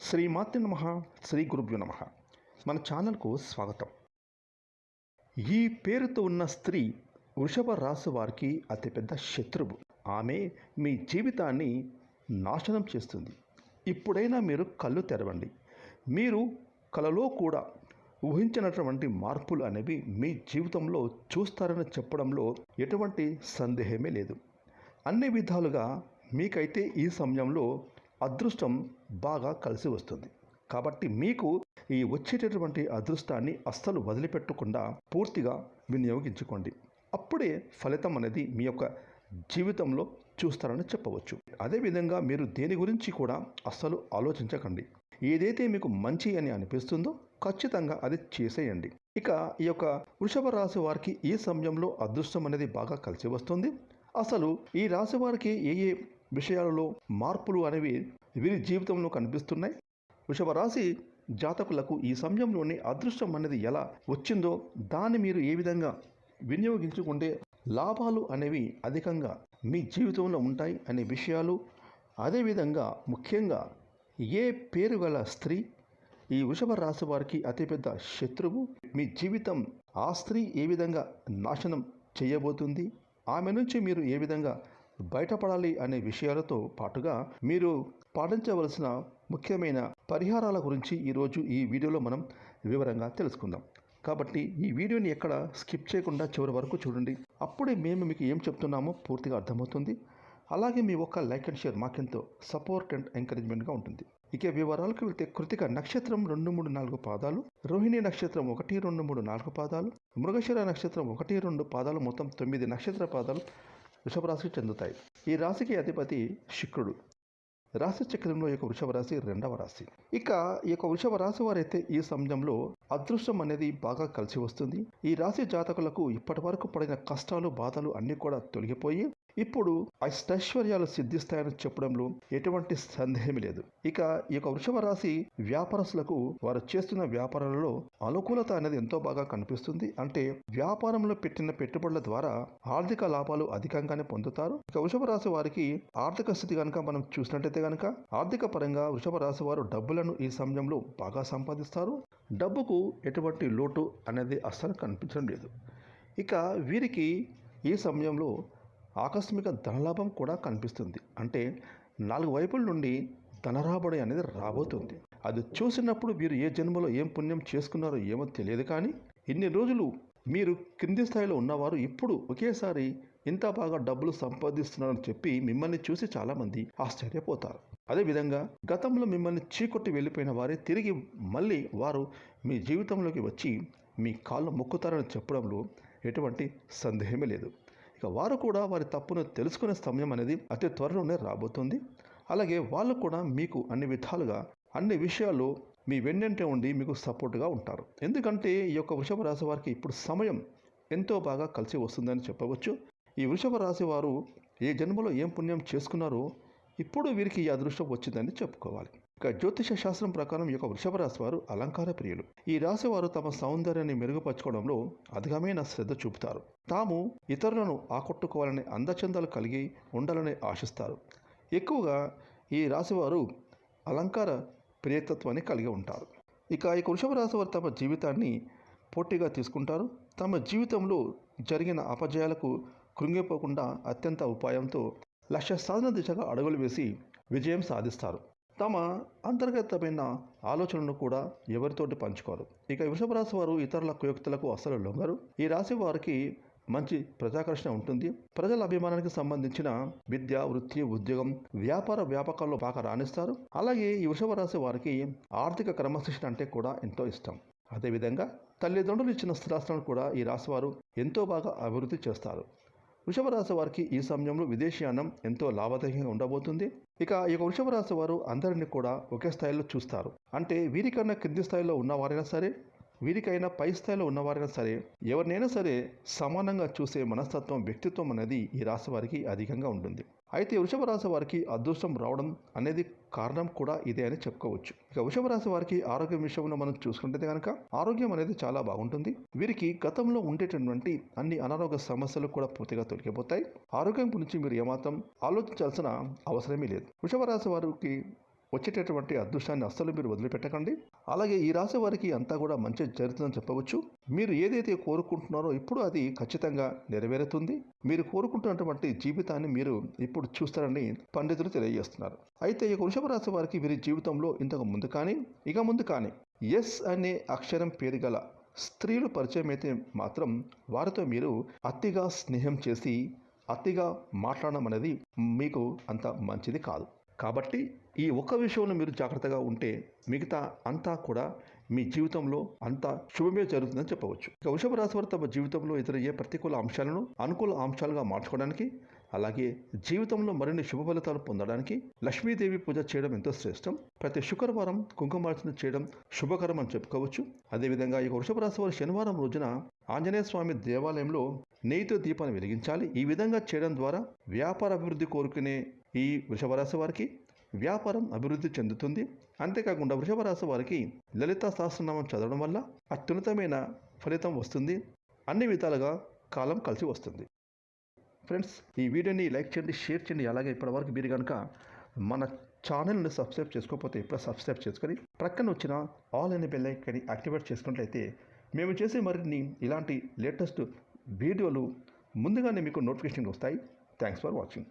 శ్రీ మాతృ నమ శ్రీ గురుభ్యు నమ. మన ఛానల్కు స్వాగతం. ఈ పేరుతో ఉన్న స్త్రీ వృషభ రాశి వారికి అతిపెద్ద శత్రువు. ఆమె మీ జీవితాన్ని నాశనం చేస్తుంది. ఇప్పుడైనా మీరు కళ్ళు తెరవండి. మీరు కలలో కూడా ఊహించినటువంటి మార్పులు అనేవి మీ జీవితంలో చూస్తారని చెప్పడంలో ఎటువంటి సందేహమే లేదు. అన్ని విధాలుగా మీకైతే ఈ సమయంలో అదృష్టం బాగా కలిసి వస్తుంది. కాబట్టి మీకు ఈ వచ్చేటటువంటి అదృష్టాన్ని అస్సలు వదిలిపెట్టకుండా పూర్తిగా వినియోగించుకోండి. అప్పుడే ఫలితం అనేది మీ యొక్క జీవితంలో చూస్తారని చెప్పవచ్చు. అదేవిధంగా మీరు దేని గురించి కూడా అస్సలు ఆలోచించకండి. ఏదైతే మీకు మంచి అని అనిపిస్తుందో ఖచ్చితంగా అది చేసేయండి. ఇక ఈ యొక్క వృషభ రాశి వారికి ఈ సమయంలో అదృష్టం అనేది బాగా కలిసి వస్తుంది. అసలు ఈ రాశి వారికి ఏ ఏ విషయాలలో మార్పులు అనేవి వీరి జీవితంలో కనిపిస్తున్నాయి. వృషభరాశి జాతకులకు ఈ సమయంలోని అదృష్టం అనేది ఎలా వచ్చిందో దాన్ని మీరు ఏ విధంగా వినియోగించుకుంటే లాభాలు అనేవి అధికంగా మీ జీవితంలో ఉంటాయి అనే విషయాలు అదేవిధంగా ముఖ్యంగా ఏ పేరు గల స్త్రీ ఈ వృషభ రాశి వారికి అతిపెద్ద శత్రువు మీ జీవితం ఆ స్త్రీ ఏ విధంగా నాశనం చేయబోతుంది ఆమె నుంచి మీరు ఏ విధంగా బయటపడాలి అనే విషయాలతో పాటుగా మీరు పాటించవలసిన ముఖ్యమైన పరిహారాల గురించి ఈరోజు ఈ వీడియోలో మనం వివరంగా తెలుసుకుందాం. కాబట్టి ఈ వీడియోని ఎక్కడ స్కిప్ చేయకుండా చివరి వరకు చూడండి. అప్పుడే మేము మీకు ఏం చెప్తున్నామో పూర్తిగా అర్థమవుతుంది. అలాగే మీ ఒక్క లైక్ అండ్ షేర్ మాకెంతో సపోర్ట్ అండ్ ఎంకరేజ్మెంట్గా ఉంటుంది. ఇక వివరాలకు వెళ్తే కృతిక నక్షత్రం రెండు మూడు నాలుగు పాదాలు రోహిణి నక్షత్రం ఒకటి రెండు మూడు నాలుగు పాదాలు మృగశిర నక్షత్రం ఒకటి రెండు పాదాలు మొత్తం తొమ్మిది నక్షత్ర పాదాలు వృషభ రాశికి చెందుతాయి. ఈ రాశికి అధిపతి శుక్రుడు. రాశి చక్రంలో యొక్క వృషభ రాశి రెండవ రాశి. ఇక ఈ యొక్క వృషభ రాశి వారైతే ఈ సమయంలో అదృష్టం అనేది బాగా కలిసి వస్తుంది. ఈ రాశి జాతకులకు ఇప్పటి వరకు పడిన కష్టాలు బాధలు అన్నీ కూడా తొలగిపోయి ఇప్పుడు అష్టైశ్వర్యాలు సిద్ధిస్తాయని చెప్పడంలో ఎటువంటి సందేహం లేదు. ఇక ఈ యొక్క వృషభ రాశి వ్యాపారస్తులకు వారు చేస్తున్న వ్యాపారాలలో అనుకూలత అనేది ఎంతో బాగా కనిపిస్తుంది. అంటే వ్యాపారంలో పెట్టిన పెట్టుబడుల ద్వారా ఆర్థిక లాభాలు అధికంగానే పొందుతారు. ఇక వృషభ రాశి వారికి ఆర్థిక స్థితి కనుక మనం చూసినట్టయితే కనుక ఆర్థిక పరంగా వృషభ రాశి వారు డబ్బులను ఈ సమయంలో బాగా సంపాదిస్తారు. డబ్బుకు ఎటువంటి లోటు అనేది అస్సలు కనిపించడం లేదు. ఇక వీరికి ఈ సమయంలో ఆకస్మిక ధనలాభం కూడా కనిపిస్తుంది. అంటే నాలుగు వైపుల నుండి ధనరాబడి అనేది రాబోతుంది. అది చూసినప్పుడు మీరు ఏ జన్మలో ఏం పుణ్యం చేసుకున్నారో ఏమో తెలియదు కానీ ఇన్ని రోజులు మీరు కింది స్థాయిలో ఉన్నవారు ఇప్పుడు ఒకేసారి ఇంత బాగా డబ్బులు సంపాదిస్తున్నారని చెప్పి మిమ్మల్ని చూసి చాలామంది ఆశ్చర్యపోతారు. అదేవిధంగా గతంలో మిమ్మల్ని చీకొట్టి వెళ్ళిపోయిన వారే తిరిగి మళ్ళీ వారు మీ జీవితంలోకి వచ్చి మీ కాళ్ళు మొక్కుతారని చెప్పడంలో ఎటువంటి సందేహమే లేదు. ఇక వారు కూడా వారి తప్పును తెలుసుకునే సమయం అనేది అతి త్వరలోనే రాబోతుంది. అలాగే వాళ్ళు కూడా మీకు అన్ని విధాలుగా అన్ని విషయాల్లో మీ వెన్నంటే ఉండి మీకు సపోర్ట్గా ఉంటారు. ఎందుకంటే ఈ యొక్క వృషభ రాశి వారికి ఇప్పుడు సమయం ఎంతో బాగా కలిసి వస్తుందని చెప్పవచ్చు. ఈ వృషభ రాశి వారు ఏ జన్మలో ఏం పుణ్యం చేసుకున్నారో ఇప్పుడు వీరికి ఈ అదృష్టం వచ్చిందని చెప్పుకోవాలి. ఇక జ్యోతిష శాస్త్రం ప్రకారం ఈ యొక్క వృషభ రాశి వారు అలంకార ప్రియులు. ఈ రాశి వారు తమ సౌందర్యాన్ని మెరుగుపరచుకోవడంలో అధికమైన శ్రద్ధ చూపుతారు. తాము ఇతరులను ఆకట్టుకోవాలనే అందచందాలు కలిగి ఉండాలని ఆశిస్తారు. ఎక్కువగా ఈ రాశివారు అలంకార ప్రియతత్వాన్ని కలిగి ఉంటారు. ఇక ఈ వృషభ రాశి వారు తమ జీవితాన్ని పోటీగా తీసుకుంటారు. తమ జీవితంలో జరిగిన అపజయాలకు కృంగిపోకుండా అత్యంత ఉపాయంతో లక్ష్య సాధన దిశగా అడుగులు వేసి విజయం సాధిస్తారు. తమ అంతర్గతమైన ఆలోచనను కూడా ఎవరితోటి పంచుకోరు. ఇక వృషభ రాశి వారు ఇతరుల కుయుక్తులకు అస్సలు లొంగరు. ఈ రాశి వారికి మంచి ప్రజాకర్షణ ఉంటుంది. ప్రజల అభిమానానికి సంబంధించిన విద్య వృత్తి ఉద్యోగం వ్యాపార వ్యాపకాల్లో బాగా రాణిస్తారు. అలాగే ఈ వృషభ రాశి వారికి ఆర్థిక క్రమశిక్షణ అంటే కూడా ఎంతో ఇష్టం. అదేవిధంగా తల్లిదండ్రులు ఇచ్చిన స్థిరాస్తులను కూడా ఈ రాశివారు ఎంతో బాగా అభివృద్ధి చేస్తారు. వృషభరాశి వారికి ఈ సమయంలో విదేశీయానం ఎంతో లాభదాయకంగా ఉండబోతుంది. ఇక ఈ యొక్క వారు అందరినీ కూడా ఒకే స్థాయిలో చూస్తారు. అంటే వీరికన్నా కింది స్థాయిలో ఉన్నవారైనా సరే వీరికైనా పై స్థాయిలో ఉన్నవారైనా సరే ఎవరినైనా సరే సమానంగా చూసే మనస్తత్వం వ్యక్తిత్వం అనేది ఈ రాశి వారికి అధికంగా ఉంటుంది. అయితే వృషభ రాశి వారికి అదృష్టం రావడం అనేది కారణం కూడా ఇదే అని చెప్పుకోవచ్చు. ఇక వృషభ రాశి వారికి ఆరోగ్యం విషయంలో మనం చూసుకుంటే కనుక ఆరోగ్యం అనేది చాలా బాగుంటుంది. వీరికి గతంలో ఉండేటటువంటి అన్ని అనారోగ్య సమస్యలు కూడా పూర్తిగా తొలగిపోతాయి. ఆరోగ్యం గురించి మీరు ఏమాత్రం ఆలోచించాల్సిన అవసరమే లేదు. వృషభ రాశి వారికి వచ్చేటటువంటి అదృష్టాన్ని అస్సలు మీరు వదిలిపెట్టకండి. అలాగే ఈ రాశి వారికి అంతా కూడా మంచి జరుగుతుందని చెప్పవచ్చు. మీరు ఏదైతే కోరుకుంటున్నారో ఇప్పుడు అది ఖచ్చితంగా నెరవేరుతుంది. మీరు కోరుకుంటున్నటువంటి జీవితాన్ని మీరు ఇప్పుడు చూస్తారని పండితులు తెలియజేస్తున్నారు. అయితే ఈ వృషభ రాశి వారికి వీరి జీవితంలో ఇంతకు ముందు కానీ ఇక ముందు కానీ ఎస్ అనే అక్షరం పేరు గల స్త్రీలు పరిచయం అయితే మాత్రం వారితో మీరు అతిగా స్నేహం చేసి అతిగా మాట్లాడడం అనేది మీకు అంత మంచిది కాదు. కాబట్టి ఈ ఒక్క విషయంలో మీరు జాగ్రత్తగా ఉంటే మిగతా అంతా కూడా మీ జీవితంలో అంతా శుభమే జరుగుతుందని చెప్పవచ్చు. ఇక వృషభ రాశి వారు తమ జీవితంలో ఎదురయ్యే ప్రతికూల అంశాలను అనుకూల అంశాలుగా మార్చుకోవడానికి అలాగే జీవితంలో మరిన్ని శుభ ఫలితాలు పొందడానికి లక్ష్మీదేవి పూజ చేయడం ఎంతో శ్రేష్టం. ప్రతి శుక్రవారం కుంకుమార్చన చేయడం శుభకరం అని చెప్పుకోవచ్చు. అదేవిధంగా ఈ వృషభ రాశి వారు శనివారం రోజున ఆంజనేయ స్వామి దేవాలయంలో నెయ్యితో దీపాన్ని వెలిగించాలి. ఈ విధంగా చేయడం ద్వారా వ్యాపార అభివృద్ధి కోరుకునే ఈ వృషభ రాశి వారికి వ్యాపారం అభివృద్ధి చెందుతుంది. అంతేకాకుండా వృషభ రాశి వారికి లలిత సహస్రనామం చదవడం వల్ల అత్యున్నతమైన ఫలితం వస్తుంది. అన్ని విధాలుగా కాలం కలిసి వస్తుంది. ఫ్రెండ్స్ ఈ వీడియోని లైక్ చేయండి షేర్ చేయండి. అలాగే ఇప్పటివరకు మీరు కనుక మన ఛానల్ని సబ్స్క్రైబ్ చేసుకోకపోతే ఇప్పుడు సబ్స్క్రైబ్ చేసుకొని ప్రక్కన వచ్చిన ఆల్ అనే బెల్ ఐకాన్ని యాక్టివేట్ చేసుకున్నట్లయితే మేము చేసే మరిన్ని ఇలాంటి లేటెస్ట్ వీడియోలు ముందుగానే మీకు నోటిఫికేషన్ వస్తాయి. Thanks for watching.